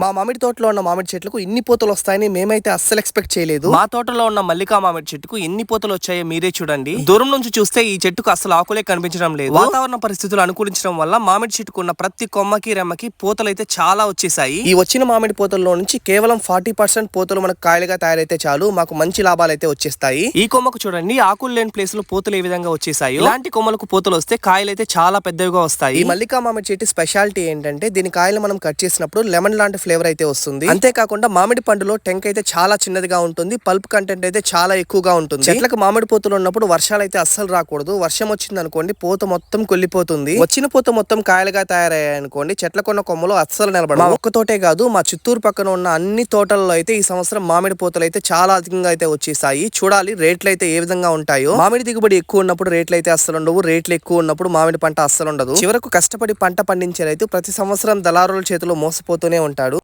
మా మామిడి తోటలో ఉన్న మామిడి చెట్లకు ఇన్ని పూతలు వస్తాయని మేమైతే అస్సలు ఎక్స్పెక్ట్ చేయలేదు. మా తోటలో ఉన్న మల్లికా మామిడి చెట్టుకు ఎన్ని పూతలు వచ్చాయో మీరే చూడండి. దూరం నుంచి చూస్తే ఈ చెట్టుకు అసలు ఆకులే కనిపించడం లేదు. వాతావరణ పరిస్థితులు అనుకూలించడం వల్ల మామిడి చెట్టుకు ఉన్న ప్రతి కొమ్మకి రెమ్మకి పూతలు అయితే చాలా వచ్చేసాయి. ఈ వచ్చిన మామిడి పూతల్లో నుంచి కేవలం ఫార్టీ పర్సెంట్ పూతలు మనకు కాయలుగా తయారైతే చాలు. మాకు మంచి లాభాలు అయితే వచ్చేస్తాయి. ఈ కొమ్మకు చూడండి ఆకులు లేని ప్లేస్లో పూతలు ఏ విధంగా వచ్చేసాయి. ఇలాంటి కొమ్మలకు పూతలు వస్తే కాయలు అయితే చాలా పెద్దవిగా వస్తాయి. ఈ మల్లికా మామిడి చెట్టు స్పెషాలిటీ ఏంటంటే దీని కాయలు మనం కట్ చేసినప్పుడు లెమన్ లాంటి ఫ్లేవర్ అయితే వస్తుంది. అంతేకాకుండా మామిడి పండులో టెంక్ అయితే చాలా చిన్నదిగా ఉంటుంది. పల్ప్ కంటెంట్ అయితే చాలా ఎక్కువగా ఉంటుంది. చెట్లకు మామిడి పూతలు ఉన్నప్పుడు వర్షాలు అయితే అస్సలు రాకూడదు. వర్షం వచ్చింది అనుకోండి పూత మొత్తం కొల్లిపోతుంది వచ్చిన పూత మొత్తం కాయలుగా తయారయ్యాయి అనుకోండి చెట్లకున్న కొమ్మలు అస్సలు నిలబడవు. మా ఒక్క తోటే కాదు మా చిత్తూరు పక్కన ఉన్న అన్ని తోటల్లో అయితే ఈ సంవత్సరం మామిడి పూతలు అయితే చాలా అధికంగా అయితే వచ్చేసాయి. చూడాలి రేట్లు అయితే ఏ విధంగా ఉంటాయో. మామిడి దిగుబడి ఎక్కువ ఉన్నప్పుడు రేట్లు అయితే అస్సలు ఉండవు. రేట్లు ఎక్కువ ఉన్నప్పుడు మామిడి పంట అస్సలు ఉండదు. చివరకు కష్టపడి పంట పండించే రైతు ప్రతి సంవత్సరం దళారుల చేతిలో మోసపోతూనే ఉంటాడు.